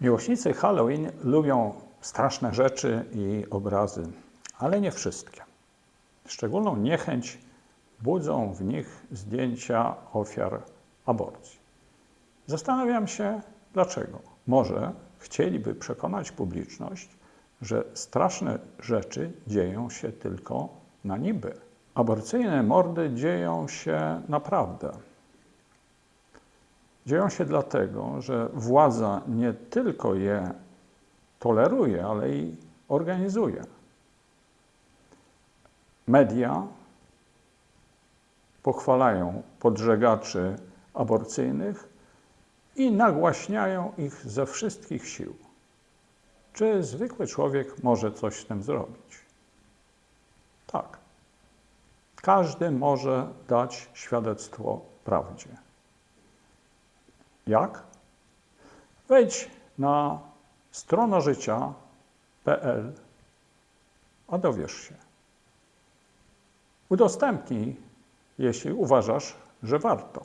Miłośnicy Halloween lubią straszne rzeczy i obrazy, ale nie wszystkie. Szczególną niechęć budzą w nich zdjęcia ofiar aborcji. Zastanawiam się, dlaczego. Może chcieliby przekonać publiczność, że straszne rzeczy dzieją się tylko na niby. Aborcyjne mordy dzieją się naprawdę. Dzieją się dlatego, że władza nie tylko je toleruje, ale i organizuje. Media pochwalają podżegaczy aborcyjnych i nagłaśniają ich ze wszystkich sił. Czy zwykły człowiek może coś z tym zrobić? Tak. Każdy może dać świadectwo prawdzie. Jak? Wejdź na stronażycia.pl, a dowiesz się. Udostępnij, jeśli uważasz, że warto.